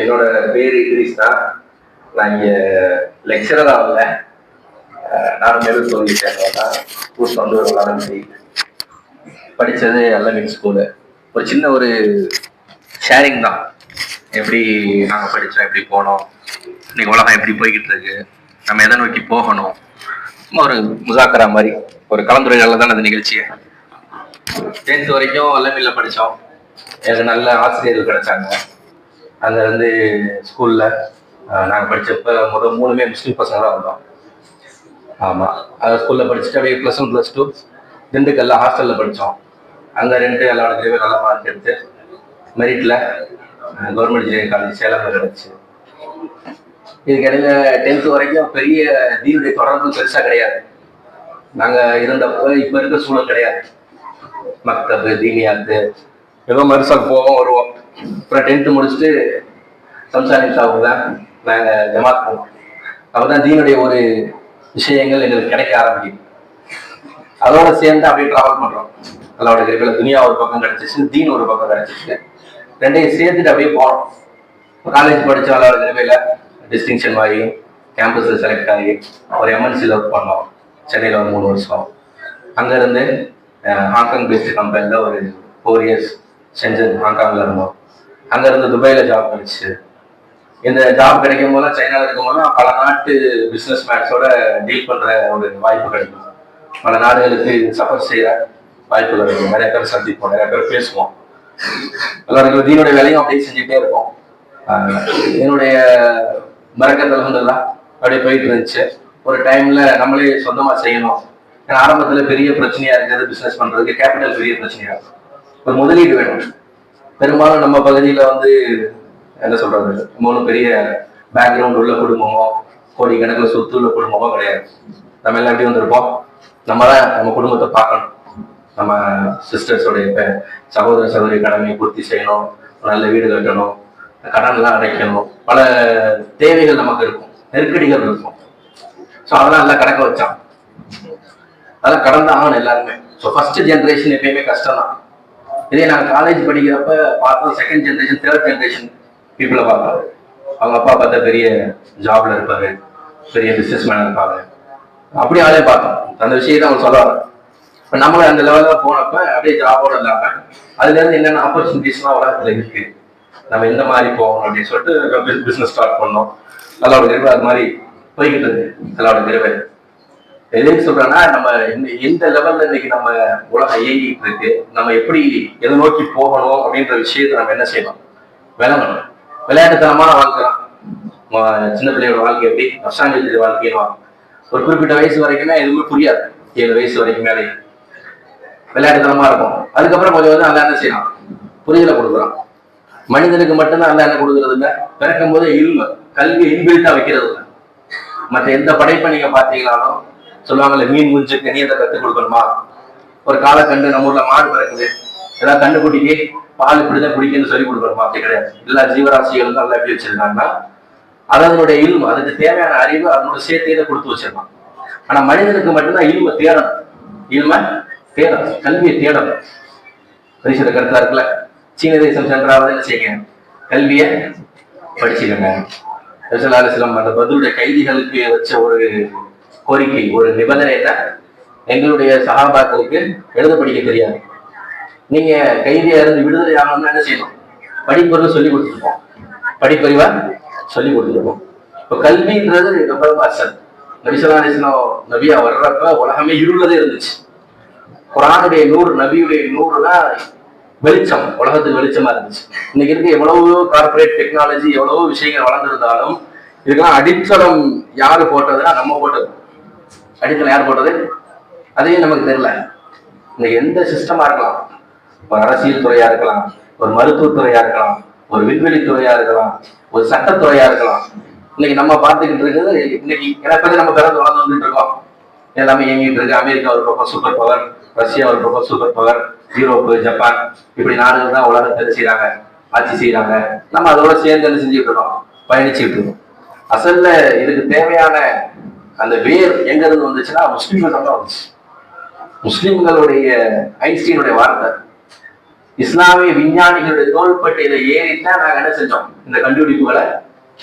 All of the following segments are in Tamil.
என்னோட பேர் இங்கிலீஷ் தான் நான் இங்கே லெக்சரர் ஆகல நான் மேலும் சொல்லிட்டேன். தான் ஊர் சொந்த ஒரு வளர்ந்து படித்தது எல்எம்இ ஸ்கூலு ஒரு சின்ன ஒரு ஷேரிங் தான். எப்படி நாங்கள் படித்தோம் எப்படி போனோம் இன்னைக்கு உலகம் எப்படி போய்கிட்டு இருக்கு நம்ம எதை நோக்கி போகணும். சும்மா ஒரு முசாக்கரா மாதிரி ஒரு கலந்துரையாடல தான் அந்த நிகழ்ச்சியை. டென்த் வரைக்கும் எல்லாமே படித்தோம் எனக்கு நல்ல ஆசிரியர்கள் கிடைச்சாங்க. அங்கே வந்து ஸ்கூலில் நாங்கள் படித்தப்ப முதல் மூணுமே முஸ்லீம் பசங்க தான் வந்தோம் ஆமாம் அந்த ஸ்கூலில் படிச்சுட்டு அப்படியே ப்ளஸ் ஒன் ப்ளஸ் டூ திண்டுக்கல்ல ஹாஸ்டலில் படித்தோம் அங்கே ரெண்டு எல்லா இடத்துலையுமே நல்ல மார்க் எடுத்து மெரிட்டில் கவர்மெண்ட் இன்ஜினியரிங் காலேஜ் சேலமில் கிடச்சி இதுக்கு இடையில டென்த்து வரைக்கும் பெரிய தீவுடைய தொடர்பு பெருசாக கிடையாது. நாங்கள் இருந்தப்போ இப்போ இருக்க சூழல் கிடையாது. மக்தபு தீனியாத்து ஏதோ மறுசாக்கு போவோம் வருவோம். அப்புறம் டென்த்து முடிச்சுட்டு சம்சாரி சாவுக்கு தான் நாங்கள் ஜமாத் போவோம். அப்போ தான் தீனுடைய ஒரு விஷயங்கள் எங்களுக்கு கிடைக்க ஆரம்பிக்கும் அதோட சேர்ந்து அப்படியே ட்ராவல் பண்ணுறோம் அதோட கிருப்பில் துனியா ஒரு பக்கம் கிடைச்சிச்சு தீன் ஒரு பக்கம் கிடைச்சிச்சு. ரெண்டையும் சேர்த்துட்டு அப்படியே போனோம் காலேஜ் படித்த அதோட கிருப்பையில் டிஸ்டிங்ஷன் வாங்கி கேம்பஸில் செலக்ட் ஆகி ஒரு எம்என்சியில் ஒர்க் பண்ணோம். சென்னையில் ஒரு மூணு வருஷம். அங்கேருந்து ஹாங்காங் பேஸ்டு கம்பெனியில் ஒரு ஃபோர் இயர்ஸ் செஞ்சன் ஹாங்காங்ல இருந்தோம். அங்கேருந்து துபாயில் ஜாப் கிடைச்சு. இந்த ஜாப் கிடைக்கும் போது சைனாவில் இருக்கும் போது பல நாட்டு பிஸ்னஸ் மேன்ஸோட டீல் பண்ணுற ஒரு வாய்ப்பு கிடைக்கும். பல நாடுகளுக்கு சஃபர் செய்கிற வாய்ப்பு கிடைக்கும் நிறைய பேர் சந்திப்போம் நிறைய பேர் பேசுவோம். எல்லாருக்கும் தீனுடைய வேலையும் அப்படியே செஞ்சுட்டே இருப்போம். என்னுடைய மறக்கத்தில் வந்துதான் அப்படியே போயிட்டு இருந்துச்சு. ஒரு டைம்ல நம்மளே சொந்தமா செய்யணும். ஏன்னா ஆரம்பத்துல பெரிய பிரச்சனையா இருக்கிறது பிசினஸ் பண்றதுக்கு கேபிட்டல் பெரிய பிரச்சனையா இருக்கும். ஒரு முதலீடு வேணும். பெரும்பாலும் நம்ம பகுதியில் வந்து என்ன சொல்றது மூணு பெரிய பேக்ரவுண்ட் உள்ள குடும்பமோ கோடி கணக்கில் சொத்து உள்ள குடும்பமோ கிடையாது. நம்ம எல்லாம் எப்படி வந்திருப்போம்? நம்ம தான் நம்ம குடும்பத்தை பார்க்கணும். நம்ம சிஸ்டர்ஸோடைய சகோதர சகோதரி கடமையை பூர்த்தி செய்யணும் நல்ல வீடு கட்டணும் கடன்லாம் அடைக்கணும். பல தேவைகள் நமக்கு இருக்கும். நெருக்கடிகள் இருக்கும். ஸோ அதெல்லாம் நல்லா கடக்க வச்சான். அதெல்லாம் கடந்து ஆகணும் எல்லாருமே. ஸோ ஃபர்ஸ்ட் ஜென்ரேஷன் எப்பயுமே கஷ்டம் தான் இதே நான் காலேஜ் படிக்கிறப்ப பார்த்தோம் செகண்ட் ஜென்ரேஷன் தேர்ட் ஜென்ரேஷன் பீப்புளை பார்க்குறாரு அவங்க அப்பா பார்த்தா பெரிய ஜாப்ல இருப்பாரு பெரிய பிஸ்னஸ் மேன் இருப்பாங்க. அப்படி ஆளே பார்த்தோம் அந்த விஷயத்தை அவங்க சொல்லுவாங்க. இப்போ நம்மளும் அந்த லெவலில் போனப்ப அப்படியே ஜாபோட இல்லாமல் அதுலேருந்து என்னென்ன ஆப்பர்ச்சுனிட்டிஸ்லாம் உலகத்தில் இருக்கு? நம்ம எந்த மாதிரி போகணும் அப்படின்னு சொல்லிட்டு பிஸ்னஸ் ஸ்டார்ட் பண்ணோம். நல்லாவோட நிறுவனம் அது மாதிரி போய்கிட்டு இருக்கு. நல்லாவோட நிறுவனம் எதுக்கு சொல்றேன்னா நம்ம இந்த எந்த லெவல்ல இன்னைக்கு நம்ம உலகம் இயங்கிட்டு இருக்கு. நம்ம எப்படி எதை நோக்கி போகணும் அப்படின்ற விஷயத்தை நம்ம என்ன செய்யணும் விளங்கணும். விளையாட்டுத்தனமான வாழ்க்கை தான். சின்ன பிள்ளையோட வாழ்க்கை எப்படி? நஷ்டாஞ்சலி வாழ்க்கையும் ஒரு குறிப்பிட்ட வயசு வரைக்குமே எதுவுமே புரியாது. ஏழு வயசு வரைக்கும் மேலே. விளையாட்டுத்தனமா இருக்கும். அதுக்கப்புறம் கொஞ்சம் வந்து நல்லா என்ன செய்யலாம்? புரிதலை கொடுக்குறான் மனிதனுக்கு மட்டும்தான் நல்லா என்ன கொடுக்கறது இல்லை. பிறக்கும் போது இல்ம கல்வி இன்பில்ட்டா வைக்கிறது இல்லை மற்ற எந்த படைப்பை நீங்க பாத்தீங்கன்னாலும் சொல்லுவாங்கல்ல மீன் குஞ்சுக்கு நீ எதை கற்றுக் கொடுக்கணுமா? ஒரு காலை கண்டு நம்ம ஊர்ல மாடு பிறகுது ஏதாவது கண்டு குட்டிக்கு பால் இப்படிதான் குடிக்கணும்னு சொல்லி கொடுக்கணுமா? அப்படி கிடையாது. எல்லா ஜீவராசிகளும் நல்லா எப்படி வச்சிருக்காங்கன்னா அது அதனுடைய இல்மு அதுக்கு தேவையான அறிவு அதனோட சேர்த்தையில கொடுத்து வச்சிருக்கான் ஆனா மனிதனுக்கு மட்டும்தான் இல்மை தேடணும் இல்ம தேடணும் கல்வியை தேடணும் பரிசுத்த கருத்தா இருக்குல்ல? சீன தேசம் சென்றாவது என்ன செய்யுங்க? கல்வியை படிச்சுக்கோங்க. சிலம் அந்த பதிலுடைய கைதிகளுக்கு வச்ச ஒரு கோரிக்கை ஒரு நிபந்தனை என்ன? எங்களுடைய சகாபாக்களுக்கு எழுத படிக்க தெரியாது. நீங்க கைதியா இருந்து விடுதலை ஆகணும்னா என்ன செய்யணும்? படிப்பறிவு சொல்லி கொடுத்துருப்போம். படிப்பறிவா சொல்லி கொடுத்துருப்போம். இப்போ கல்வின்றது ரொம்ப ரொம்ப அசல். நபிசலாசனம் நபியா வர்றப்ப உலகமே இருளதே இருந்துச்சு. குரானுடைய நூறு நபியுடைய நூறுலாம் வெளிச்சம் உலகத்துக்கு வெளிச்சமா இருந்துச்சு. இன்னைக்கு இருக்க எவ்வளவோ கார்பரேட் டெக்னாலஜி எவ்வளவோ விஷயங்கள் வளர்ந்துருந்தாலும் இதுக்கெல்லாம் அடித்தளம் யாரு போட்டதுன்னா நம்ம போட்டது. அடித்தளம் யார் போட்டது? அதையும் நமக்கு தெரியல. இந்த எந்த சிஸ்டமா இருக்கலாம். ஒரு அரசியல் துறையா இருக்கலாம் ஒரு மருத்துவத்துறையா இருக்கலாம் ஒரு விண்வெளி இருக்கலாம் ஒரு சட்டத்துறையா இருக்கலாம். இன்னைக்கு நம்ம பார்த்துக்கிட்டு இருக்கிறது இன்னைக்கு எனக்கு நம்ம பிறந்து வளர்ந்து வந்துட்டு இருக்கோம். எல்லாமே இயங்கிட்டு இருக்கு. அமெரிக்கா ஒரு பக்கம் சூப்பர் பவர் ரஷ்யா ஒரு பக்கம் சூப்பர் பவர் யூரோப்பு ஜப்பான் இப்படி நாடுகள் தான் உலகத்தை செய்யறாங்க ஆட்சி செய்யறாங்க நம்ம அதோட சேர்ந்து என்ன செஞ்சுட்டு இருக்கோம்? பயணிச்சுட்டு இருக்கோம். அசல்ல இதுக்கு தேவையான அந்த வேர் எங்க இருந்து வந்துச்சுன்னா முஸ்லீம்கள் தான் வந்துச்சு. முஸ்லிம்களுடைய ஐன்ஸ்டீனுடைய வார்த்தை. இஸ்லாமிய விஞ்ஞானிகளுடைய தோள்பட்டையில ஏறித்தான் நாங்க என்ன செஞ்சோம்? இந்த கண்டுபிடிப்புகளை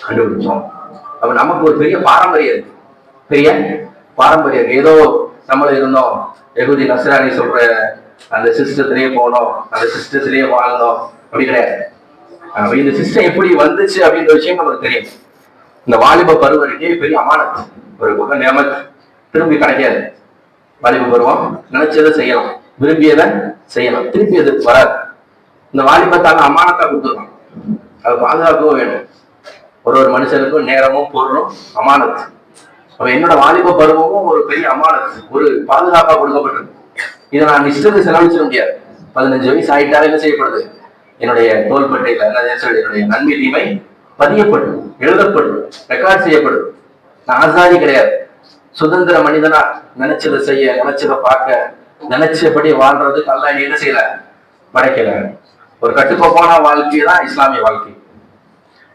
கண்டுபிடிச்சோம். அப்ப நமக்கு ஒரு பெரிய பாரம்பரியம் இருக்கு. பெரிய பாரம்பரியம் ஏதோ நம்மளும் இருந்தோம். எகுதி நசராணி சொல்ற அந்த சிஸ்டத்திலேயே போனோம். அந்த சிஸ்டத்திலேயே வாழ்ந்தோம். அப்படி கிடையாது. இந்த சிஸ்டம் எப்படி வந்துச்சு அப்படின்ற விஷயம் நமக்கு தெரியும். இந்த வாலிப பருவருக்கே பெரிய அமானத்து. ஒரு பக்கம் நேமத் திரும்பி கிடைக்காது. வாலிப பருவம் நினைச்சதை செய்யலாம். விரும்பியதை செய்யலாம். திருப்பி அது வராது. இந்த வாலிபத்தாங்க அமானத்தா கொடுத்துருக்கோம் அதை பாதுகாக்கவும் வேணும் ஒரு ஒரு மனுஷனுக்கும் நேரமும் பொருளும் அமானத் அப்ப என்னோட வாலிப பருவமும் ஒரு பெரிய அமானத் ஒரு பாதுகாப்பா கொடுக்கப்பட்டது இதை நான் இஷ்டத்தை செலவழிச்சிட முடியாது. பதினஞ்சு வயசு ஆயிட்டாலே என்ன செய்யப்படுது? என்னுடைய தோல்பட்டையில என்ன என்னுடைய நன்மை தீமை பதியப்படும் எழுதப்படும் ரெக்கார்ட் செய்யப்படும். நான் ஆசாதி கிடையாது. சுதந்திர மனிதனா நினைச்சதை செய்ய நினைச்சதை பார்க்க நினைச்சபடி வாழ்றதுக்கு அல்ல என்ன செய்யல? படைக்கல. ஒரு கட்டுக்கோப்பான வாழ்க்கை தான் இஸ்லாமிய வாழ்க்கை.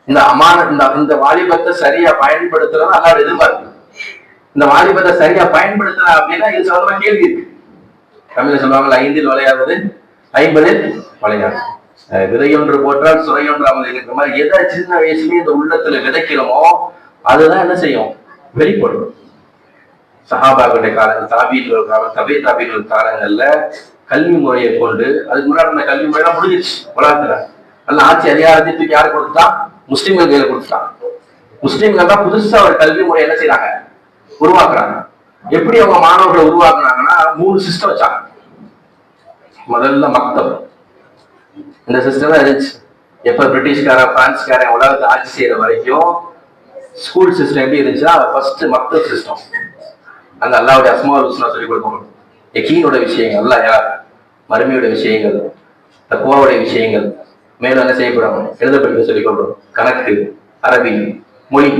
இந்த அமான இந்த இந்த வாலிபத்தை சரியா பயன்படுத்துறது அல்லாட எதிர்பார்க்கு இந்த வாலிபத்தை சரியா பயன்படுத்தலாம் அப்படின்னா இது சொல்ற கேள்வி இருக்கு. தமிழ்ல சொல்லுவாங்கல்ல ஐந்தில் வளையாதது ஐம்பதில் விளையாது. விதையொன்று போற்றால் சுரையொன்று அவங்க இருக்கிற மாதிரி எதை சின்ன வயசுலயே இந்த உள்ளத்துல விதைக்கிறோமோ அதுதான் என்ன செய்யும்? வெளிப்படும். சஹாபாக்களுடைய காலங்கள் தாபீன்கள் காலம் தபே தாபீன்கள் காலங்கள்ல கல்வி முறையை கொண்டு அதுக்கு முன்னாடி இருந்த கல்வி முறையெல்லாம் முடிஞ்சிச்சு உலகத்துல நல்ல ஆட்சி அதிகாரத்தை தூக்கி யாரு கொடுத்துட்டான் முஸ்லீம்கள் கையில கொடுத்துட்டான் முஸ்லீம்கள் தான் புதுசா ஒரு கல்வி முறை என்ன செய்யறாங்க உருவாக்குறாங்க. எப்படி அவங்க மாணவர்களை உருவாக்குனாங்கன்னா மூணு சிஸ்டம் வச்சாங்க. முதல்ல மக்தம் இந்த சிஸ்டம் தான் இருந்துச்சு. எப்ப பிரிட்டிஷ்காரன் பிரான்ஸ்காரன் உலகத்தை ஆட்சி செய்யற வரைக்கும் ஸ்கூல் சிஸ்டம் எப்படி இருந்துச்சுன்னா ஃபர்ஸ்ட் மக்கள் சிஸ்டம் அந்த அல்லாவுடைய அஸ்மா ஹுஸ்னா சொல்லிக் கொடுக்கணும். யக்கீனோட விஷயங்கள் அல்லா யார்? மறுமையோட விஷயங்கள் தக்குவாவுடைய விஷயங்கள். மேலும் என்ன செய்யப்படுறாங்க எழுத படிக்க சொல்லிக் கொடுக்கணும். கணக்கு அரபி மொழி.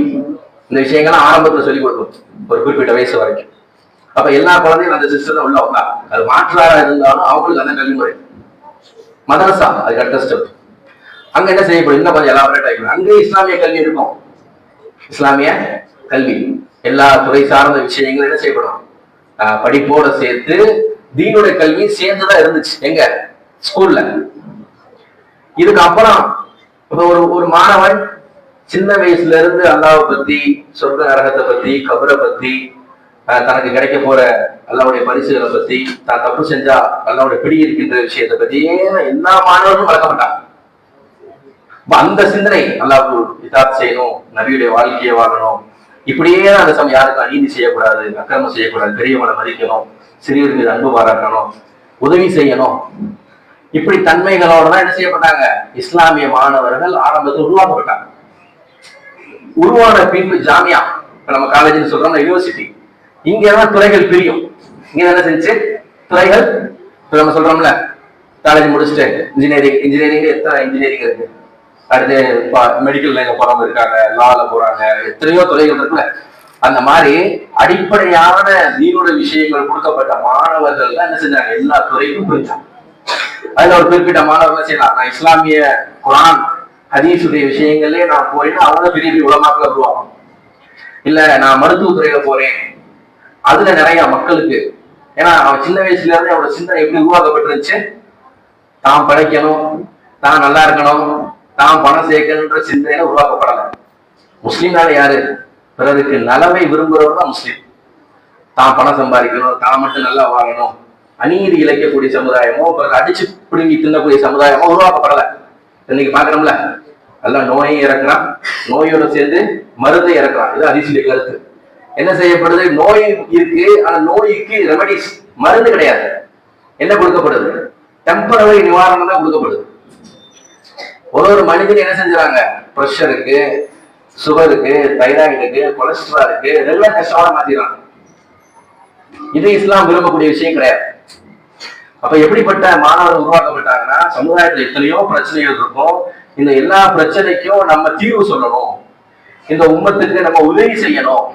இந்த விஷயங்கள்லாம் ஆரம்பத்துல சொல்லிக் கொடுப்போம் ஒரு குறிப்பிட்ட வயசு வரைக்கும். அப்ப எல்லா குழந்தையும் அந்த சிஸ்டம் உள்ள வந்தா அது மாற்றாக இருந்தாலும் அவங்களுக்கு அந்த கல்வி முறை மதரசா அது அடுத்த ஸ்டெப் அங்க என்ன செய்யப்படும்? இன்னும் கொஞ்சம் எலாபரேட் ஆகிடும் அங்கே இஸ்லாமிய கல்வி இருக்கும். இஸ்லாமிய கல்வி. எல்லா துறை சார்ந்த விஷயங்களும் என்ன செய்யப்படும்? ஆஹ் படிப்போட சேர்த்து தீனுடைய கல்வி சேர்ந்துதான் இருந்துச்சு. எங்க? ஸ்கூல்ல. இதுக்கு அப்புறம் இப்ப ஒரு ஒரு மாணவன் சின்ன வயசுல இருந்து அல்லாவை பத்தி சொர்க்க நரகத்தை பத்தி கபரை பத்தி ஆஹ் தனக்கு கிடைக்க போற அல்லாவுடைய பரிசுகளை பத்தி தான் தப்பு செஞ்சா அல்லாவுடைய பிடி இருக்கின்ற விஷயத்தை பத்தியே எல்லா மாணவர்களும் வளர்க்க மாட்டாங்க அந்த சிந்தனை அல்லாஹ்வுக்கு இதாத் செய்யணும் நபியுடைய வாழ்க்கையை வாழணும். இப்படியே அந்த சமயம் யாருக்கும் அநீதி செய்யக்கூடாது அக்கிரமம் செய்யக்கூடாது பெரியவங்களை மதிக்கணும் சிறியவர் மீது அன்பு பாராட்டணும் உதவி செய்யணும். இப்படி தன்மைகளோட தான் என்ன செய்யப்பட்டாங்க? இஸ்லாமிய மாணவர்கள் ஆரம்பத்தில் உருவாக்கப்பட்டாங்க. உருவான பின்பு ஜாமியா இப்ப நம்ம காலேஜ்னு சொல்றோம் யூனிவர்சிட்டி இங்க தான் துறைகள் பிரியும். இங்க என்ன செஞ்சு? துறைகள் இப்ப நம்ம சொல்றோம்ல காலேஜ் முடிச்சுட்டு இன்ஜினியரிங் இன்ஜினியரிங் எத்தனை இன்ஜினியரிங் இருக்கு? அடுத்து மெடிக்கல் லைன்ல போறவங்க இருக்காங்க லால போறாங்க எத்தனையோ துறைகள் இருக்குல்ல. அந்த மாதிரி அடிப்படையான நீரோட விஷயங்கள் கொடுக்கப்பட்ட மாணவர்கள் தான் என்ன செஞ்சாங்க? எல்லா துறைக்கும் போயிட்டாங்க. அதுல ஒரு குறிப்பிட்ட மாணவர்கள் செய்யலாம்? நான் இஸ்லாமிய குரான் ஹதீஸுடைய விஷயங்களே நான் போயிட்டு அவங்க பெரிய பெரிய உலமாக்கள் வருவாங்க இல்ல நான் மருத்துவத்துறையில போறேன். அதுல நிறைய மக்களுக்கு ஏன்னா அவன் சின்ன வயசுல இருந்து அவனோட சிந்தனை எப்படி உருவாக்கப்பட்டிருந்துச்சு? தான் படைக்கணும் தான் நல்லா இருக்கணும் தான் பணம் சேர்க்கணுன்ற சிந்தனையில உருவாக்கப்படலை. முஸ்லீம்னால யாரு? பிறருக்கு நலவை விரும்புறவர் தான் முஸ்லீம். தான் பணம் சம்பாதிக்கணும் தான் மட்டும் நல்லா வாழணும். அநீதி இழைக்கக்கூடிய சமுதாயமோ பிறகு அடிச்சு பிடுங்கி தின்னக்கூடிய சமுதாயமோ உருவாக்கப்படலை. இன்னைக்கு பாக்குறோம்ல எல்லாம் நோயை இறக்குறான். நோயோட சேர்ந்து மருந்தை இறக்குறான். இது அதிசய கருத்து. என்ன செய்யப்படுது? நோய் இருக்கு ஆனா நோய்க்கு ரெமடிஸ் மருந்து கிடையாது. என்ன கொடுக்கப்படுது? டெம்பரவரி நிவாரணம் தான் கொடுக்கப்படுது. ஒரு ஒரு மனிதன் என்ன செஞ்சாங்க ப்ரெஷருக்கு சுகருக்கு தைராய்டுக்கு கொலஸ்ட்ராலுக்கு இதெல்லாம் கஷ்டமா மாத்திடுறாங்க. இது இஸ்லாம் விரும்பக்கூடிய விஷயம் கிடையாது. அப்ப எப்படிப்பட்ட மாணவர்கள் உருவாக்கப்பட்டாங்கன்னா சமுதாயத்துல எத்தனையோ பிரச்சனைகள் இருக்கும். இந்த எல்லா பிரச்சனைக்கும் நம்ம தீர்வு சொல்லணும். இந்த உம்மத்துக்கு நம்ம உதவி செய்யணும்.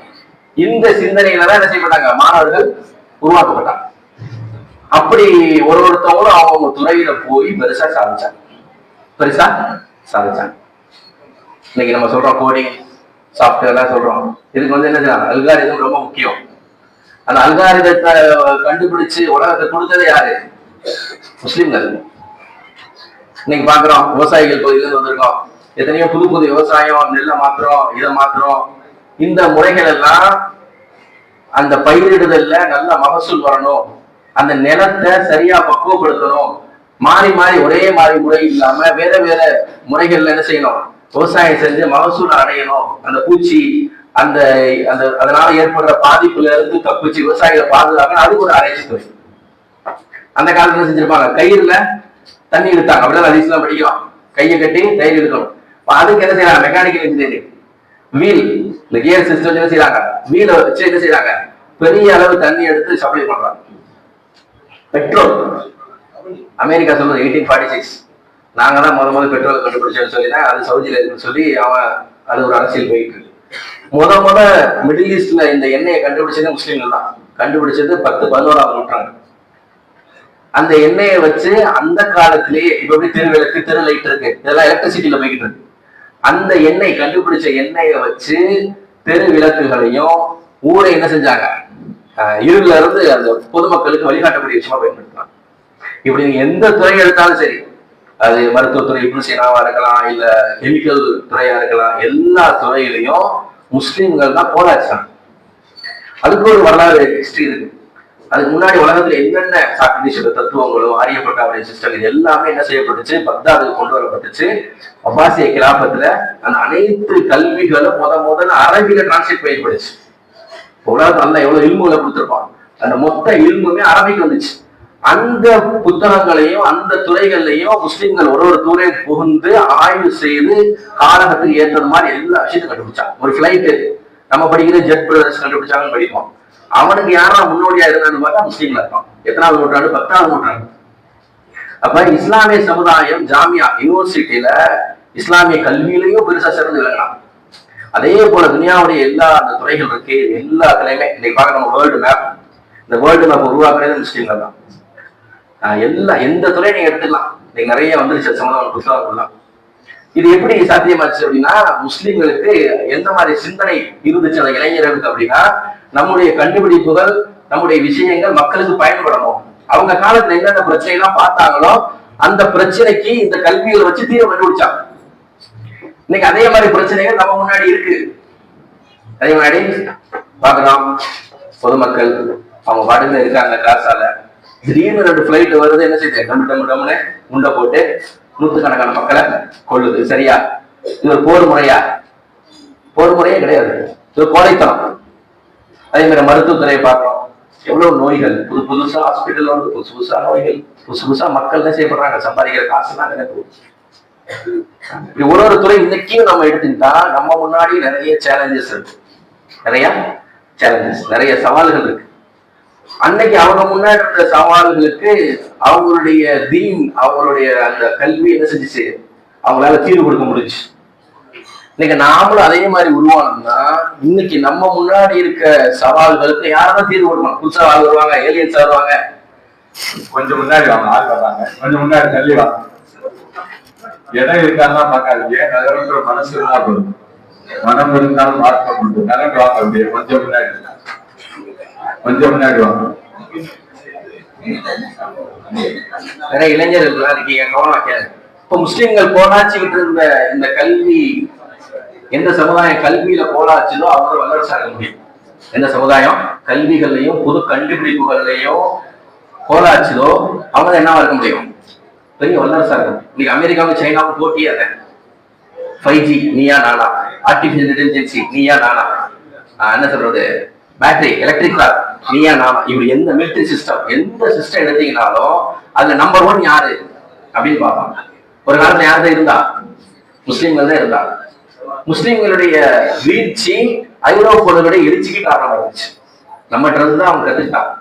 இந்த சிந்தனையில தான் என்ன செய்யப்பட்டாங்க? மாணவர்கள் உருவாக்கப்பட்டாங்க. அப்படி ஒரு ஒருத்தவங்களும் அவங்க துறையில போய் பெருசா சாதிச்சாங்க. பெருசா சாதிச்சாங்க. இன்னைக்கு நம்ம சொல்றோம் கோடிங் சாஃப்ட்வேர்லாம் சொல்றோம். இதுக்கு வந்து என்ன அல்காரிதம் ரொம்ப முக்கியம். அந்த அல்காரிதத்தை கண்டுபிடிச்சு உலகத்தை கொடுத்தது யாரு? முஸ்லிம்கள். இன்னைக்கு பாக்குறோம் விவசாயிகள் பகுதியில வந்திருக்கோம். எத்தனையோ புது புது விவசாயம் நெல்லை மாத்துறோம் இதை மாத்துறோம். இந்த முறைகள் எல்லாம் அந்த பயிரிடுதல்ல நல்ல மகசூல் வரணும். அந்த நிலத்தை சரியா பக்குவப்படுத்தணும். மாறி மாறி ஒரே மாதிரி முறை இல்லாம வேற வேற முறைகள்ல என்ன செய்யணும்? விவசாயம் செஞ்சு மகசூல் அடையணும். அந்த பூச்சி அந்த அந்த அதனால ஏற்படுற பாதிப்புல இருந்து தப்பிச்சு விவசாயிகளை பாதுகாக்க அது ஒரு ஆராய்ச்சி துறை. அந்த காலத்துல என்ன செஞ்சிருப்பாங்க? கயிறுல தண்ணி இழுத்தாங்க. அப்படிதான் அதிசயம் படிக்கலாம். கையை கட்டி கயிறு இழுக்கணும். அதுக்கு என்ன செய்யறாங்க? மெக்கானிக்கல் இன்ஜினியரிங் வீல் இந்த கியர் சிஸ்டம் என்ன செய்யறாங்க? வீலை வச்சு என்ன செய்யறாங்க? பெரிய அளவு தண்ணி எடுத்து சப்ளை பண்றாங்க. பெட்ரோல் அமெரிக்கா சொல்றது எயிட்டீன் ஃபார்ட்டி சிக்ஸ் நாங்கள் தான் முத முதல் பெட்ரோல் கண்டுபிடிச்சோம்னு சொல்லி தான் அது சவுதியில் இருக்குன்னு சொல்லி அவன் அது ஒரு அரசியல் போயிட்டு இருக்கு. முத முத மிடில் ஈஸ்ட்ல இந்த எண்ணெயை கண்டுபிடிச்சது முஸ்லீம்கள் தான். கண்டுபிடிச்சது பத்து பதினோராவது நூற்றாண்டு. அந்த எண்ணெயை வச்சு அந்த காலத்திலேயே இப்ப எப்படி திருவிளக்கு தெரு லைட் இருக்கு இதெல்லாம் எலக்ட்ரிசிட்டியில போய்கிட்டு இருக்கு. அந்த எண்ணெய் கண்டுபிடிச்ச எண்ணெயை வச்சு தெரு விளக்குகளையும் ஊரை என்ன செஞ்சாங்க? ஆஹ் இருந்து அந்த பொதுமக்களுக்கு வழிகாட்டக்கூடிய விஷயமா பயன்படுத்தினாங்க. இப்படி நீங்க எந்த துறை எடுத்தாலும் சரி அது மருத்துவத்துறை இப்ரூசியனாவா இருக்கலாம் இல்ல கெமிக்கல் துறையா இருக்கலாம் எல்லா துறையிலையும் முஸ்லிம்கள் தான் போராச்சாங்க அதுக்கு ஒரு வரலாறு ஹிஸ்டரி இருக்கு. அதுக்கு முன்னாடி உலகத்துல என்னென்ன சாக்ரட்டிஸோட தத்துவங்களும் ஆரியப்பட்டாவுடைய சிஸ்டம் இது எல்லாமே என்ன செய்யப்பட்டுச்சு? பக்தாதுக்கு கொண்டு வரப்பட்டுச்சு. அப்பாசிய கிராமத்துல அந்த அனைத்து கல்விகளும் முத முதல்ல அரபியில டிரான்ஸ்லேட் பண்ணப்படுச்சு உலகத்துல நல்லா எவ்வளவு இல்முகளை கொடுத்துருப்பான் அந்த மொத்த இல்முமே அரபிக்கு வந்துச்சு. அந்த புத்தகங்களையும் அந்த துறைகள்லையும் முஸ்லிம்கள் ஒரு ஒரு துறை புகுந்து ஆய்வு செய்து காலகத்துக்கு ஏற்றது மாதிரி எல்லா விஷயத்தையும் கண்டுபிடிச்சாங்க. ஒரு ஃபிளைட்டு நம்ம படிக்கிற ஜெட் பிரதர்ஸ் கண்டுபிடிச்சாங்கன்னு படிப்போம். அவனுக்கு யாரா முன்னோடியா இருந்தான்னு பார்த்தா முஸ்லீம்ல இருப்பான். எத்தனாவது நூற்றாண்டு? பத்தாவது நூற்றாண்டு. அப்ப இஸ்லாமிய சமுதாயம் ஜாமியா யூனிவர்சிட்டியில இஸ்லாமிய கல்வியிலையும் பெருசா சிறந்து விளங்கலாம். அதே போல துனியாவுடைய எல்லா அந்த துறைகள் இருக்கு. எல்லாத்துலயுமே இன்னைக்கு பார்க்க நம்ம வேர்ல்டு மேப் இந்த வேர்ல்டு மேப் உருவாக்குறது முஸ்லீம்ல தான். எல்லா எந்த துறையை நீங்க எடுத்துக்கலாம். நீங்க நிறைய வந்துருச்சு சம்பந்தமான புத்தகங்கள்லாம் இது எப்படி சாத்தியமாச்சு அப்படின்னா முஸ்லிம்களுக்கு எந்த மாதிரி சிந்தனை இருந்துச்சு அந்த இளைஞர்களுக்கு அப்படின்னா நம்முடைய கண்டுபிடிப்புகள் நம்முடைய விஷயங்கள் மக்களுக்கு பயன்படணும். அவங்க காலத்துல என்னென்ன பிரச்சனை எல்லாம் பார்த்தாங்களோ அந்த பிரச்சனைக்கு இந்த கல்விகளை வச்சு தீர்வு கண்டுபிடிச்சாங்க. இன்னைக்கு அதே மாதிரி பிரச்சனைகள் நம்ம முன்னாடி இருக்கு. அதே மாதிரி பாக்குறோம் பொதுமக்கள் அவங்க பாட்டுல இருக்காங்க காசால திடீர்னு ரெண்டு ஃபிளைட் வருது என்ன செய்யுது டம் டம் டம்னு முண்டை போட்டு நூற்றுக்கணக்கான மக்களை கொள்ளுது சரியா? இது ஒரு போர் முறையா? போர் முறையே கிடையாது. இது கோடைத்தனம். அதே மாதிரி மருத்துவத்துறையை பார்க்குறோம். எவ்வளவு நோய்கள்? புது புதுசா ஹாஸ்பிட்டல் வந்து புதுசு புதுசா நோய்கள் புதுசு புதுசா மக்கள் என்ன செய்யப்படுறாங்க? சம்பாதிக்கிற காசு எல்லாம் நினைப்பு இப்படி ஒரு ஒரு துறை இன்னைக்கும் நம்ம எடுத்துக்கிட்டா நம்ம முன்னாடி நிறைய சேலஞ்சஸ் இருக்கு. நிறைய சேலஞ்சஸ் நிறைய சவால்கள் இருக்கு. அன்னைக்கு அவங்க முன்னாடி இருந்த சவால்களுக்கு அவங்களுடைய தீன் அவங்களுடைய அந்த கல்வி என்ன செஞ்சுச்சு? அவங்களால தீர்வு கொடுக்க முடிஞ்சுச்சு. இன்னைக்கு நாமளும் அதே மாதிரி உருவானோம்னா இன்னைக்கு நம்ம முன்னாடி இருக்க சவால்களுக்கு யாரும் தீர்வு கொடுக்கணும் புதுசா ஆள் வருவாங்க ஏலியன்ஸ் வருவாங்க. கொஞ்சம் முன்னாடி வாங்க ஆள் வர்றாங்க கொஞ்சம் முன்னாடி தள்ளி வாங்க. இடம் இருக்கான்னா பார்க்காதீங்க நகரன்ற மனசு இருந்தா போதும். மனம் இருந்தாலும் பார்க்க முடியும் நகரம் வாங்க அப்படியே கொஞ்சம் முன்னாடி. கொஞ்சம் முன்னாடி வாங்க நிறைய இளைஞர்கள் இருக்கீங்க கவனம் கேளு இப்ப முஸ்லிம்கள் போராச்சிக்கிட்டு இருந்த இந்த கல்வி எந்த சமுதாயம் கல்வியில போராச்சுதோ அவங்க வல்லரசு ஆக முடியும். எந்த சமுதாயம்? கல்விகள்லையும் புது கண்டுபிடிப்புகள்லையும் போராச்சுதோ அவங்க என்னவா இருக்க முடியும்? பெரிய வல்லரசா இருக்கும் இன்னைக்கு அமெரிக்காவும் சைனாவும் போட்டியே அதை five G Neeya Naana? Artificial intelligence Neeya Naana என்ன சொல்றது? Battery electric car Neeya Naana? இவர் எந்த மிலிட்ரி சிஸ்டம் எந்த சிஸ்டம் எடுத்தீங்கனாலும் அதுல நம்பர் ஒன் யாரு? அப்படின்னு பார்ப்பாங்க. ஒரு காலத்துல யார் தான் இருந்தா? முஸ்லிம்கள் தான் இருந்தாங்க. முஸ்லிம்களுடைய வீழ்ச்சி ஐரோப்பியர்களுடைய எழுச்சிக்கு காரணம் இருந்துச்சு. நம்மகிட்ட இருந்து தான் அவங்க கத்துக்கிட்டாங்க.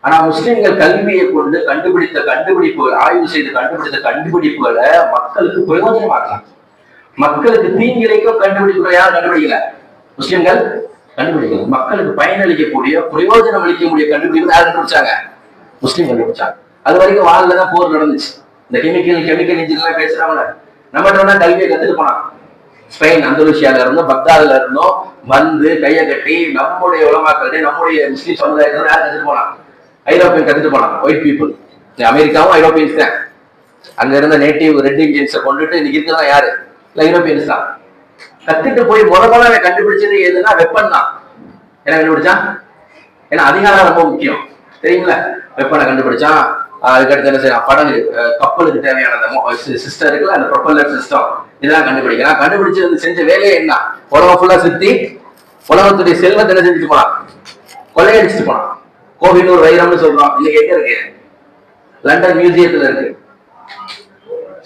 ஆனா முஸ்லிம்கள் கல்வியை கொண்டு கண்டுபிடித்த கண்டுபிடிப்புகள் ஆய்வு செய்து கண்டுபிடித்த கண்டுபிடிப்புகளை மக்களுக்கு பிரயோஜனமாக்கலாம் மக்களுக்கு தீங்கிழைக்கும் கண்டுபிடிப்புகளை யாரும் கண்டுபிடிக்கல. முஸ்லிம்கள் கண்டுபிடிக்கணும். மக்களுக்கு பயனளிக்கக்கூடிய பிரயோஜனம் அளிக்கக்கூடிய கண்டுபிடிப்பு யார் கண்டுபிடிச்சாங்க? முஸ்லீம் கண்டுபிடிச்சாங்க. அது வரைக்கும் வாழ்ல தான் போர் நடந்துச்சு. இந்த கெமிக்கல் கெமிக்கல் இன்ஜினியர்லாம் பேசுறாங்களே நம்மகிட்ட தான் கல்வியை கத்துட்டு போனான் ஸ்பெயின் அந்தலூசியால இருந்தோம் பக்தாதுல இருந்தோம் வந்து கையை கட்டி நம்முடைய உலமாக்கள் நம்முடைய முஸ்லீம் சமுதாயத்தில் யார் கத்துட்டு போனான் ஐரோப்பியன் கத்துட்டு போனான் ஒயிட் பீப்புள் அமெரிக்காவும் ஐரோப்பியன்ஸ் தான். அங்க இருந்த நேட்டிவ் ரெட் இண்டியன்ஸை கொண்டுட்டு இன்னைக்கு இருக்கிறதா யாரு? ஐரோப்பியன்ஸ் தான். கத்துட்டு போய் முத முதல்ல கண்டுபிடிச்சது எதுனா வெப்பன் தான். என்ன கண்டுபிடிச்சான் ஏன்னா அதிகாரம் ரொம்ப முக்கியம். தெரியுங்களா வெப்பனை கண்டுபிடிச்சான் அதுக்கடுத்து என்ன செய்யலாம்? படகு கப்பலுக்கு தேவையான அந்த சிஸ்டம் இருக்குல்ல அந்த ப்ரொப்பல்லர் சிஸ்டம் இதெல்லாம் கண்டுபிடிக்கலாம். கண்டுபிடிச்சு வந்து செஞ்ச வேலையே என்ன? உலகம் ஃபுல்லா சுத்தி உலகத்துடைய செல்வத்தை என்ன செஞ்சுட்டு போனான் கொள்ளையடிச்சுட்டு போனான் கோவினூர் வைரம்னு சொல்றோம். இன்னைக்கு எங்க இருக்கு? லண்டன் மியூசியத்துல இருக்கு.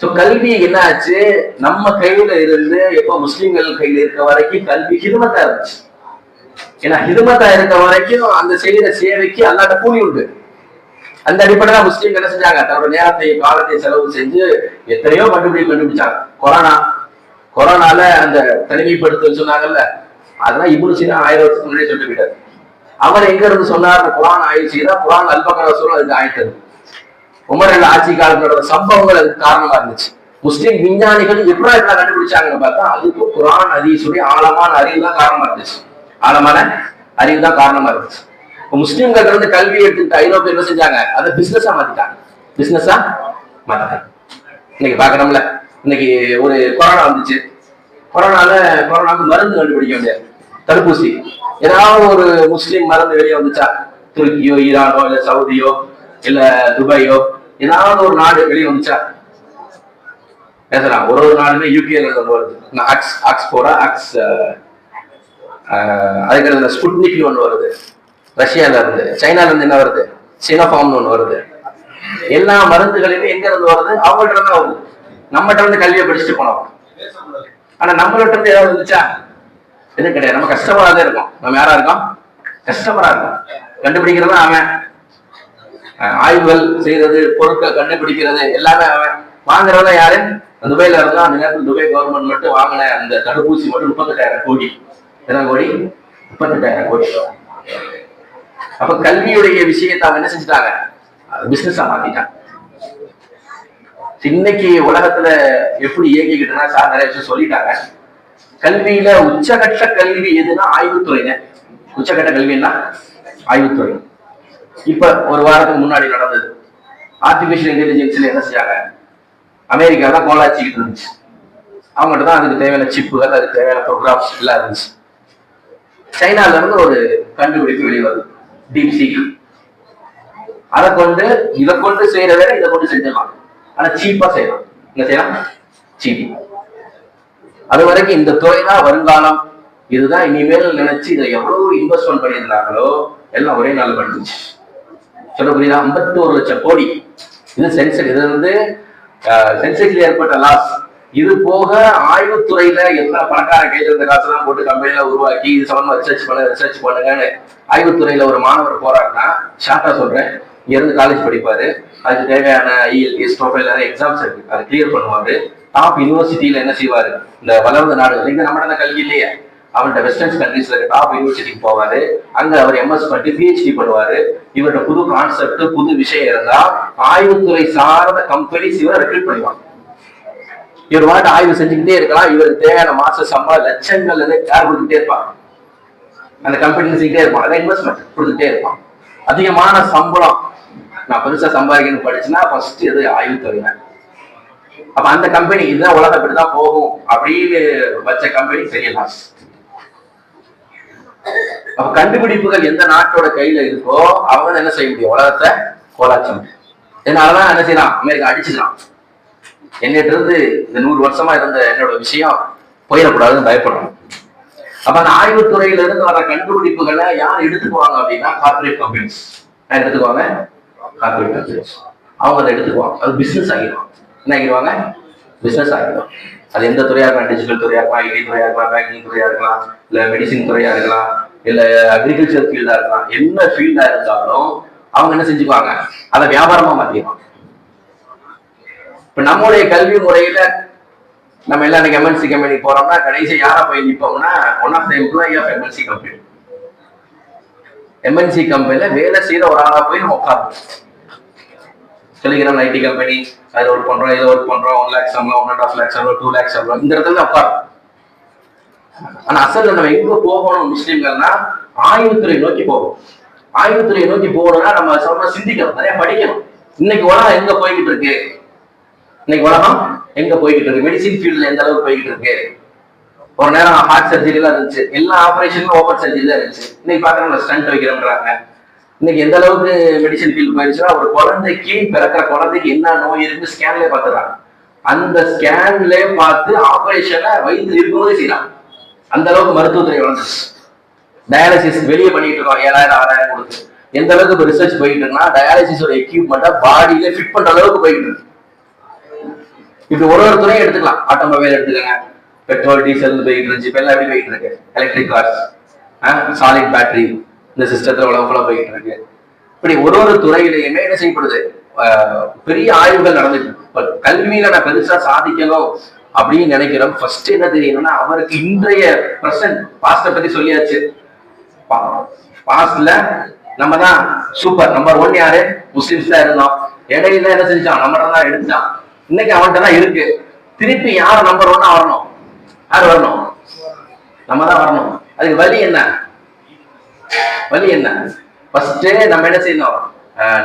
சோ கல்வி என்ன ஆச்சு நம்ம கையில இருந்து எப்ப முஸ்லிம்கள் கையில இருக்க வரைக்கும் கல்வி ஹிதமத்தா இருந்துச்சு. ஏன்னா ஹிதமத்தா இருக்க வரைக்கும் அந்த செய்யற சேவைக்கு அல்லாட்ட கூலி உண்டு. அந்த அடிப்படையில முஸ்லீம் என்ன செஞ்சாங்க? தன்னோட நேரத்தை காலத்தை செலவு செஞ்சு எத்தனையோ கண்டுபிடி கண்டுபிடிச்சாங்க. கொரோனா. கொரோனால அந்த தனிமைப்படுத்தல் சொன்னாங்கல்ல? அதெல்லாம் இவ்வளவு சீனா ஆயிரம் வருஷத்துக்கு முன்னாடியே சொல்லிட்டு போயிட்டாரு. அவர் எங்க இருந்து சொன்னார் அந்த குரான் ஆயிடுச்சுன்னா குரான் அல்பக்கர சூழல் அதுக்கு ஆயிட்டது. உமரல் ஆட்சி காலத்தோட சம்பவங்கள் அதுக்கு காரணமா இருந்துச்சு. முஸ்லிம் விஞ்ஞானிகள் எப்படி இதெல்லாம் கண்டுபிடிச்சாங்கன்னு பார்த்தா அதுக்கும் குரான் ஹதீஸுடைய ஆழமான அறிவு தான் காரணமா இருந்துச்சு. ஆழமான அறிவு தான் காரணமா இருந்துச்சு. இப்போ முஸ்லீம்கள் வந்து கல்வி எடுத்துக்கிட்டு ஐரோப்பிய என்ன செஞ்சாங்க? அதை பிசினஸா மாத்திட்டாங்க. பிசினஸா மாத்திட்டாங்க. இன்னைக்கு பாக்குறோம்ல இன்னைக்கு ஒரு கொரோனா வந்துச்சு. கொரோனால கொரோனாவுக்கு மருந்து கண்டுபிடிக்க முடியாது தடுப்பூசி. ஏதாவது ஒரு முஸ்லீம் மருந்து வெளியே வந்துச்சா? துருக்கியோ ஈரானோ இல்ல சவுதியோ இல்ல துபாயோ? ஏதாவது ஒரு நாடு வெளியே வந்துச்சா? பேசலாம். ஒரு ஒரு நாளுமே யூகேல இருந்து வருது அக்ஸ் ஆக்ஸ் ஆக்ஸ்போர்டா ஆக்ஸ் அதுக்கு இந்த ஸ்புட்னிக்னு ஒன்று வருது. ரஷ்யால இருந்து. சைனால இருந்து என்ன வருது? சினோஃபார்ம்னு ஒன்று வருது. எல்லா மருந்துகளையுமே எங்க இருந்து வருது? அவங்கள்ட்ட இருந்து வருது. நம்மகிட்ட இருந்து கல்வியை படிச்சுட்டு போனோம். ஆனா நம்மள்ட்ட இருந்து ஏதாவது இருந்துச்சா எதுவும் கிடையாது. நம்ம கஸ்டமரா தான் இருக்கோம். நம்ம யாரா இருக்கோம்? கஸ்டமரா இருக்கோம். கண்டுபிடிக்கிறதா அவன். ஆய்வுகள் செய்யறது பொருட்கள் கண்டுபிடிக்கிறது எல்லாமே அவன் வாங்குறதா யாரு? அந்த துபாயில இருந்தா அந்த நேரத்தில் துபாய் கவர்மெண்ட் மட்டும் வாங்கின அந்த தடுப்பூசி மட்டும் முப்பத்தெட்டாயிரம் கோடி. எத்தனை கோடி? முப்பத்தெட்டாயிரம் கோடி. அப்ப கல்வியுடைய விஷயத்தை அவங்க என்ன செஞ்சுட்டாங்க? பிசினஸா மாத்திட்டாங்க. இன்னைக்கு உலகத்துல எப்படி இயங்கிக்கிட்டுனா சார் நிறைய விஷயம் சொல்லிட்டாங்க. கல்வியில உச்சகட்ட கல்வி எதுனா ஆய்வுத்துறைங்க. உச்சகட்ட கல்வின்னா ஆய்வுத்துறை. இப்ப ஒரு வாரத்துக்கு முன்னாடி நடந்தது. ஆர்டிபிஷியல் இன்டெலிஜென்ஸ்ல என்ன செய்யாங்க அமெரிக்கா தான் கோலாச்சிக்கிட்டு இருந்துச்சு. அவங்ககிட்ட தான் அதுக்கு தேவையான சிப்புகள் அதுக்கு தேவையான ப்ரோக்ராம்ஸ் எல்லாம் இருந்துச்சு. சைனால இருந்து ஒரு கண்டுபிடிப்பு வெளிவரும் டீப் சீக் அதை கொண்டு இதை கொண்டு செய்யற வேலை இதை கொண்டு செஞ்சிடலாம். ஆனா சீப்பா செய்யலாம். என்ன செய்யலாம். சீப் அது வரைக்கும் இந்த துறை தான் வருங்காலம். இதுதான் இனிமேல் நினைச்சு இதை எவ்வளவு இன்வெஸ்ட்மெண்ட் பண்ணியிருந்தாங்களோ எல்லாம் ஒரே நாள் பண்ணிச்சு சொல்ல புரியுதா ஐம்பத்தி ஒரு லட்சம் கோடி. இது சென்செக் இது வந்து சென்செக்ஸ்ல ஏற்பட்ட லாஸ் இது போக ஆய்வுத்துறையில எல்லா பணக்கார கையில் இருந்த காசெல்லாம் போட்டு கம்பெனில உருவாக்கி இது சம்பந்தமா ரிசர்ச் பண்ண ரிசர்ச் பண்ணுங்கன்னு ஆய்வுத்துறையில ஒரு மாணவர் போறாருன்னா ஷார்ட்டா சொல்றேன். இங்க இருந்து காலேஜ் படிப்பாரு. அதுக்கு தேவையான E ஐஎல்டிஎஸ் ப்ரொஃபைல் எக்ஸாம்ஸ் இருக்கு. அதை கிளியர் பண்ணுவாரு. டாப் யூனிவர்சிட்டியில என்ன செய்வாரு? இந்த வளர்ந்த நாடுகள். இங்க நம்ம தான் கல்வி இல்லையே. அவர்கிட்ட வெஸ்டர்ன் கண்ட்ரீஸ்ல இருக்க டாப் யூனிவர்சிட்டிக்கு போவாரு. அங்க அவர் எம்எஸ் பண்ணி பிஹெச்டி பண்ணுவாரு. இவரோட புது கான்செப்ட் புது விஷயம் இருந்தா ஆய்வுத்துறை சார்ந்த கம்பெனிஸ் இவரை ரெக்ரூட் பண்ணுவாங்க இவர் வாட்டு ஆய்வு செஞ்சுக்கிட்டே இருக்கலாம். இவருக்கு தேவையான மாச சம்பளம் லட்சங்கள் யார் கொடுத்துட்டே இருப்பாங்க. அந்த கம்பெனி செஞ்சுக்கிட்டே இருப்பான் அதான் இன்வெஸ்ட்மெண்ட் கொடுத்துட்டே இருப்பான் அதிகமான சம்பளம். நான் பெருசா சம்பாதிக்கணும் படிச்சுன்னா ஃபர்ஸ்ட் எது ஆய்வுத்துறை தான். அப்ப அந்த கம்பெனி இதுதான் உலகம் இப்படிதான் போகும் அப்படின்னு வச்ச கம்பெனி பெரிய லாஸ் அப்ப கண்டுபிடிப்புகள் எந்த நாட்டோட கையில இருக்கோ அவங்க என்ன செய்ய முடியும்? உலகத்தை கோலாச்சம் இதனாலதான் என்ன செய்யலாம்? அமெரிக்கா அடிச்சுக்கலாம். என்னிட்ட இருந்து இந்த நூறு வருஷமா இருந்த என்னோட விஷயம் போயிடக்கூடாதுன்னு பயப்படுறோம். அப்ப அந்த ஆய்வுத்துறையில இருந்து வர கண்டுபிடிப்புகளை யார் எடுத்துக்குவாங்க அப்படின்னா கார்பரேட் கம்பெனிஸ் யார் எடுத்துக்குவாங்க? கார்பரேட் கம்பெனிஸ் அவங்க அதை எடுத்துக்குவாங்க. அது பிசினஸ் ஆகிடுவாங்க என்ன ஆகிடுவாங்க? பிசினஸ் ஆகிடுவாங்க அது எந்த துறையா இருக்கலாம் டிஜிட்டல் துறையா இருக்கலாம் ஐடி துறையா இருக்கலாம் பேங்கிங் துறையா இருக்கலாம் இல்ல மெடிசின் துறையா இருக்கலாம் இல்ல அக்ரிகல்ச்சர் ஃபீல்டா இருக்கலாம் என்ன ஃபீல்டா இருந்தாலும் அவங்க என்ன செஞ்சுக்குவாங்க? அதை வியாபாரமா மாத்திடுவாங்க இப்ப நம்முடைய கல்வி முறையில நம்ம எல்லாம் இன்னைக்கு எம்என்சி கம்பெனி போறோம்னா கடைசி யாரா போய் நிற்போம்னா one of the employee of MNC company MNC கம்பெனில வேலை செய்யற ஒரு ஆளா போய் நம்ம உட்காரணும். டெலிகிராம் ஐடி கம்பெனி அதில் ஒர்க் பண்றோம் இதில் ஒர்க் பண்றோம் ஒன் லேக் சம்பளம் ஒன் அண்ட் ஆஃப் லேக் சம்பளம் டூ லேக் சம்பளம் இந்த இடத்துல அப்பார் ஆனால் ஆனா அசல் நம்ம எங்கே போகணும் முஸ்லீம்கள்னா ஆய்வுத்துறை நோக்கி போகணும். ஆய்வுத்துறையை நோக்கி போகணும்னா நம்ம சொல்ற சிந்திக்கணும் நிறைய படிக்கணும். இன்னைக்கு உலகம் எங்க போய்கிட்டு இருக்கு? இன்னைக்கு உலகம் எங்க போய்கிட்டு இருக்கு? மெடிசின் ஃபீல்ட்ல எந்த அளவுக்கு போய்கிட்டு இருக்கு? ஒரு நேரம் ஹார்ட் சர்ஜரி எல்லாம் இருந்துச்சு. எல்லா ஆபரேஷனும் ஓப்பன் சர்ஜரி தான் இருந்துச்சு. இன்னைக்கு பாக்குறாங்க ஸ்டண்ட் வைக்கிறோம்ன்றாங்க. இன்னைக்கு எந்த அளவுக்கு மெடிசன் ஃபீல்ட் போயிருச்சுன்னா ஒரு குழந்தைக்கு பிறக்கிற குழந்தைக்கு என்ன நோய் இருக்கு ஸ்கேன்ல பாத்துறாங்க அந்த ஸ்கேன்ல பார்த்து ஆபரேஷனை வயிற்று இருக்கும்போதே செய்யலாம். அந்த அளவுக்கு மருத்துவத்துறை வளர்ந்துச்சு டயாலிசிஸ் வெளியே பண்ணிட்டு இருக்கோம். ஏழாயிரம் ஆறாயிரம் கொடுத்து. எந்த அளவுக்கு இப்போ ரிசர்ச் போயிட்டு இருக்குன்னா டயாலிசிஸோட எக்யூப்மெண்ட்டை பாடியில ஃபிட் பண்ற அளவுக்கு போயிட்டு இருக்கு. இப்போ ஒரு ஒரு துறையும் எடுத்துக்கலாம். ஆட்டோமொபைல் எடுத்துக்கங்க. பெட்ரோல் டீசல் போயிட்டு இருந்துச்சு. இப்போ எல்லாம் எப்படி போயிட்டு இருக்கு? எலக்ட்ரிக் கார்ஸ் சாலிட் பேட்டரி இந்த சிஸ்டத்துல உலகம் ஃபுல்லாக போயிட்டு இருக்கு. இப்படி ஒரு ஒரு துறையிலையுமே என்ன செய்யப்படுது? பெரிய ஆய்வுகள் நடந்துட்டு கல்வியில நான் பெருசா சாதிக்கணும் அப்படின்னு நினைக்கிறோம். ஃபர்ஸ்ட் என்ன தெரியணும்னா அவருக்கு இன்றைய பிரசன்ட் பாஸ்ட பத்தி சொல்லியாச்சு. பாஸ்ட்ல நம்ம தான் சூப்பர் நம்பர் ஒன் யாரு? முஸ்லிம்ஸ் தான் இருந்தோம். இடையில என்ன செஞ்சான்? நம்மகிட்ட தான் எடுத்தான். இன்னைக்கு அவன்கிட்ட தான் இருக்கு. திருப்பி யார் நம்பர் ஒன்னா வரணும்? யார் வரணும்? நம்ம தான் வரணும். அதுக்கு வழி என்ன? வழி என்ன? ஃபர்ஸ்ட் நம்ம என்ன செய்யணும்?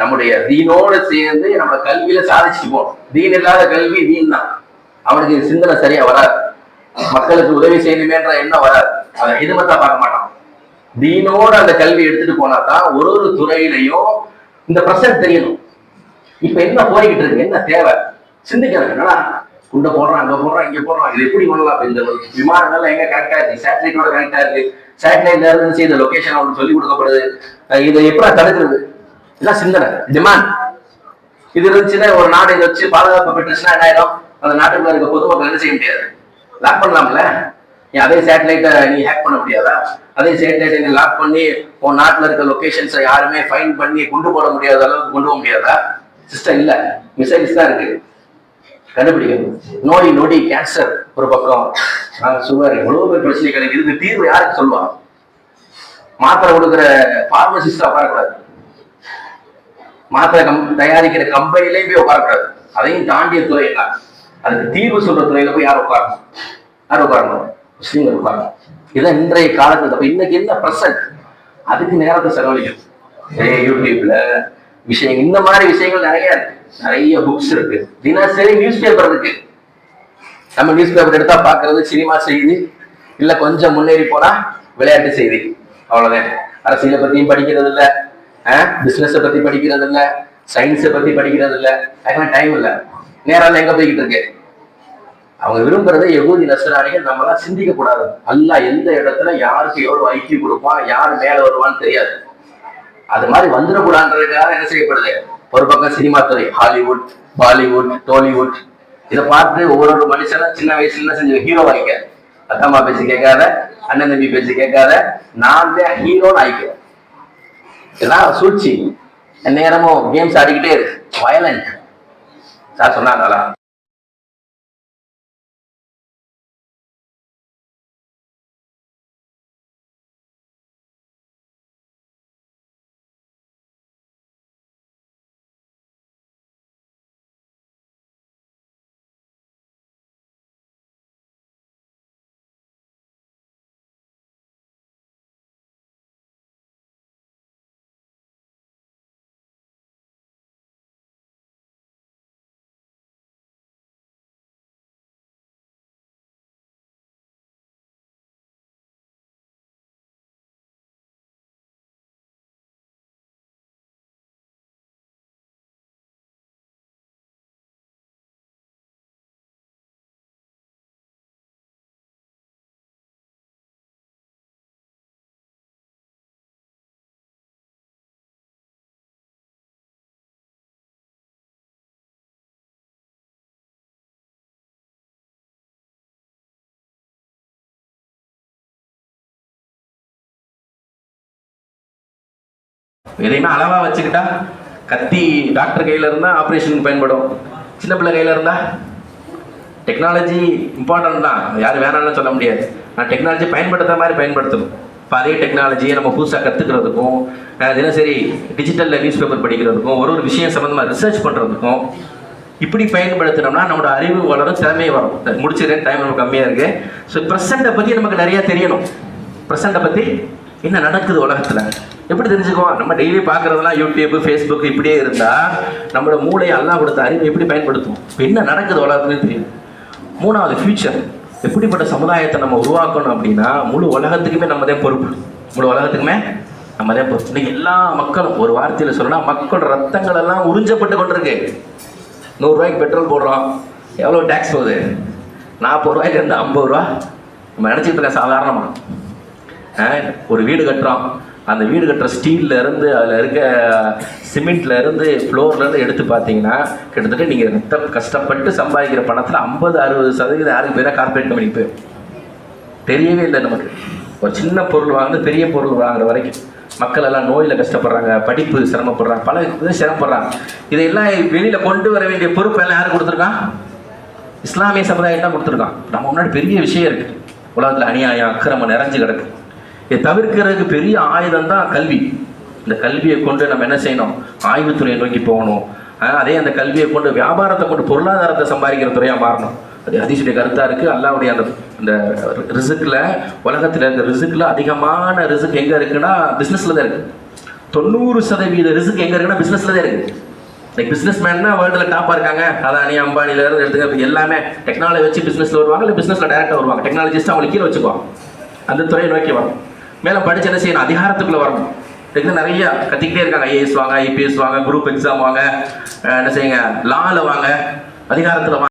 நம்முடைய தீனோட சேர்ந்து நம்ம கல்வியில சாதிச்சுட்டு போகணும் தீன் இல்லாத கல்வி தீன் தான். அவனுக்கு சிந்தனை சரியா வராது. மக்களுக்கு உதவி செய்யணுமேன்ற எண்ணம் வராது. அவன் எது மட்டும் பார்க்க மாட்டான் தீனோட அந்த கல்வி எடுத்துட்டு போனா தான் ஒரு ஒரு துறையிலையும் இந்த பிரச்சனை தெரியணும். இப்ப என்ன போய்கிட்டு இருக்கு? என்ன தேவை? சிந்திக்கிறது என்னடா? குண்டை போடுறான் அங்க போடுறான் இங்க போடுறான். இது எப்படி பண்ணலாம் இந்த விமானங்கள்லாம் எங்க கனெக்ட் இருக்கு சேட்டலைட்டோட கனெக்ட் ஆயிருக்கு. சேட்டலைட்ல இருந்து இந்த லொகேஷன் அவனுக்கு சொல்லி கொடுக்கப்படுது. இதை எப்படி தடுக்கிறது? இதெல்லாம் சிந்தனை டிமாண்ட் இது இருந்துச்சுன்னா ஒரு நாடு இதை வச்சு பாதுகாப்பு பெற்றுச்சுன்னா என்ன ஆயிடும்? அந்த நாட்டுக்குள்ள இருக்க பொதுமக்கள் என்ன செய்ய முடியாது? லாக் பண்ணலாம்ல? நீ அதே சேட்டலைட்டை நீ ஹேக் பண்ண முடியாதா? அதே சேட்டலைட்டை நீ லாக் பண்ணி உன் நாட்டில் இருக்க லொக்கேஷன்ஸை யாருமே ஃபைன் பண்ணி கொண்டு போட முடியாத அளவுக்கு கொண்டு போக முடியாதா? சிஸ்டம் இல்லை. மிசைல்ஸ் தான் இருக்கு. கண்டுபிடிக்கணும். நோய் நொடி கேன்சர் ஒரு பக்கம். சுகர் எவ்வளவு பேர் பிரச்சனைகள் இதுக்கு தீர்வு யாருக்கு சொல்லுவா மாத்திரை கொடுக்குற பார்மசிஸ்ட் உட்காரக்கூடாது. மாத்திரை கம் தயாரிக்கிற கம்பெனிலையும் போய் உட்காரக்கூடாது. அதையும் தாண்டிய துறை என்ன? அதுக்கு தீர்வு சொல்ற துறையில போய் யார் உட்காரணும்? யார் உட்காரணும்? முஸ்லீம்கள் உட்காரணும். இதான் இன்றைய காலத்துல அப்ப இன்னைக்கு என்ன பிரசன்ட் அதுக்கு நேரத்தை செலவழிக்கும் நிறைய யூடியூப்ல விஷயங்கள் இந்த மாதிரி விஷயங்கள் நிறைய இருக்கு. நிறைய புக்ஸ் இருக்கு. தினசரி நியூஸ் பேப்பர் இருக்கு. நம்ம நியூஸ் பேப்பர் எடுத்தா பாக்குறது சினிமா செய்தி இல்ல கொஞ்சம் முன்னேறி போனா விளையாட்டு செய்தி. அவ்வளவுதான். அரசியலை பத்தியும் படிக்கிறது இல்ல பிசினஸ பத்தி படிக்கிறது இல்ல சயின்ஸை பத்தி படிக்கிறது இல்ல அதுக்கெல்லாம் டைம் இல்ல. நேரம் எங்க போய்கிட்டு இருக்கு? அவங்க விரும்புறதை யகூதி நசராணிகள் நம்மளாம் சிந்திக்க கூடாது. எல்லாம் எந்த இடத்துல யாருக்கு எவ்வளவு ஐக்கிய கொடுப்பான் யார் மேல வருவான்னு தெரியாது. அது மாதிரி வந்துடக்கூடாதுன்றதுக்காக என்ன செய்யப்படுது? ஒரு பக்கம் சினிமா துறை ஹாலிவுட் பாலிவுட் டோலிவுட் இதை பார்த்து ஒவ்வொரு ஒரு மனுஷனும் சின்ன வயசுல என்ன செஞ்சு ஹீரோ ஆயிக்க அம்மா பேச்சு கேட்காத அண்ணன் தம்பி பேச்சு கேட்காத நான் தான் ஹீரோன்னு ஆயிக்கிறேன் இதெல்லாம் சூழ்ச்சி. நேரமும் கேம்ஸ் ஆடிக்கிட்டே இருக்கு. வயலண்ட் சார் சொன்னாங்களா? எதையுமே அளவாக வச்சுக்கிட்டா கத்தி டாக்டர் கையில இருந்தால் ஆப்ரேஷனுக்கு பயன்படும். சின்ன பிள்ளை கையில் இருந்தால் டெக்னாலஜி இம்பார்ட்டன்ட் தான். யாரும் வேணாம்னு சொல்ல முடியாது. நான் டெக்னாலஜி பயன்படுத்துற மாதிரி பயன்படுத்தணும். இப்போ அதே டெக்னாலஜியை நம்ம புதுசாக கற்றுக்கிறதுக்கும் தினசரி டிஜிட்டலில் நியூஸ் பேப்பர் படிக்கிறதுக்கும் ஒரு ஒரு விஷயம் சம்மந்தமாக ரிசர்ச் பண்ணுறதுக்கும் இப்படி பயன்படுத்தினோம்னா நம்மளோட அறிவு வளரும் திறமையை வரும். முடிச்சிடுறேன் டைம் நமக்கு கம்மியாக இருக்குது ஸோ ப்ரெசண்ட்டை பற்றி நமக்கு நிறையா தெரியணும். ப்ரெசண்ட்டை பற்றி என்ன நடக்குது உலகத்தில்? எப்படி தெரிஞ்சுக்குவோம் நம்ம டெய்லி பார்க்குறதெல்லாம் யூடியூப் ஃபேஸ்புக் இப்படியே இருந்தால் நம்மளோட மூளையை அல்லா கொடுத்த அறிவை எப்படி பயன்படுத்தும்? இப்போ என்ன நடக்குது உலகத்துலேயும் தெரியும் மூணாவது ஃபியூச்சர் எப்படிப்பட்ட சமுதாயத்தை நம்ம உருவாக்கணும் அப்படின்னா முழு உலகத்துக்குமே நம்ம தான் பொறுப்பு. முழு உலகத்துக்குமே நம்ம தான் பொறுப்பு. இன்னைக்கு எல்லா மக்களும் ஒரு வார்த்தையில் சொல்லணும்னா மக்கள் ரத்தங்கள் எல்லாம் உறிஞ்சப்பட்டு கொண்டிருக்கு. நூறுரூவாய்க்கு பெட்ரோல் போடுறோம். எவ்வளோ டேக்ஸ் போகுது? நாற்பது ரூபாய்க்கு இருந்து ஐம்பது ரூபா. நம்ம நினச்சிக்கிட்டு இருக்கேன் சாதாரணமாக ஒரு வீடு கட்டுறோம். அந்த வீடு கட்டுற ஸ்டீல்ல இருந்து அதில் இருக்க சிமெண்ட்ல இருந்து எடுத்து பார்த்தீங்கன்னா கிட்டத்தட்ட நீங்கள் ரத்த கஷ்டப்பட்டு சம்பாதிக்கிற பணத்தில் ஐம்பது அறுபது சதவீதம் யாருக்கு பேரா கார்பரேட் கம்பெனிக்கு போயிடும் தெரியவே இல்லை நமக்கு. ஒரு சின்ன பொருள் வாங்குறது பெரிய பொருள் வாங்குற வரைக்கும். மக்கள் எல்லாம் நோயில் கஷ்டப்படுறாங்க படிப்பு சிரமப்படுறாங்க பல இது சிரமப்படுறாங்க. இதையெல்லாம் வெளியில் கொண்டு வர வேண்டிய பொறுப்பு எல்லாம் யார் கொடுத்துருக்கான்? இஸ்லாமிய சமுதாயம் தான் கொடுத்துருக்கான். நம்ம முன்னாடி பெரிய விஷயம் இருக்குது உலகத்தில் அநியாயம் அக்கிரமம் நிறைஞ்சு கிடக்கு. தவிர்க்கிறதுக்கு பெரிய ஆயுதம் தான் கல்வி. இந்த கல்வியை கொண்டு நம்ம என்ன செய்யணும்? ஆய்வுத்துறையை நோக்கி போகணும். அதே அந்த கல்வியை கொண்டு வியாபாரத்தை கொண்டு பொருளாதாரத்தை சம்பாதிக்கிற துறையாக மாறணும். அது அதிசுடைய கருத்தாக இருக்குது அல்லாவுடைய அந்த இந்த ரிசுக்கில் உலகத்தில் இருக்க ரிசுக்கில் அதிகமான ரிசுக் எங்கே இருக்குன்னா பிஸ்னஸில் தான் இருக்குது தொண்ணூறு சதவீத ரிசுக் எங்கே இருக்குன்னா பிஸ்னஸில் தான் இருக்குது லைக் பிஸ்னஸ் மேன்னா வேர்ல்டில் டாப்பாக இருக்காங்க. அதானி அம்பானியில் இருந்து எடுத்துக்க எல்லாமே டெக்னாலஜி வச்சு பிஸ்னஸில் வருவாங்க இல்லை பிஸ்னஸில் டேரெக்டாக வருவாங்க. டெக்னாலஜிஸ்ட் அவங்களுக்கு கீழே வச்சுக்குவாங்க. அந்த துறையை நோக்கி வரும் மேலே படிச்சு என்ன செய்யணும்? அதிகாரத்துக்குள்ளே வரணும். இதுக்கு நிறைய கத்திக்கிட்டே இருக்காங்க. ஐஏஎஸ் வாங்க ஐபிஎஸ் வாங்க குரூப் எக்ஸாம் வாங்க என்ன செய்யுங்க? லால வாங்க அதிகாரத்தில் வாங்க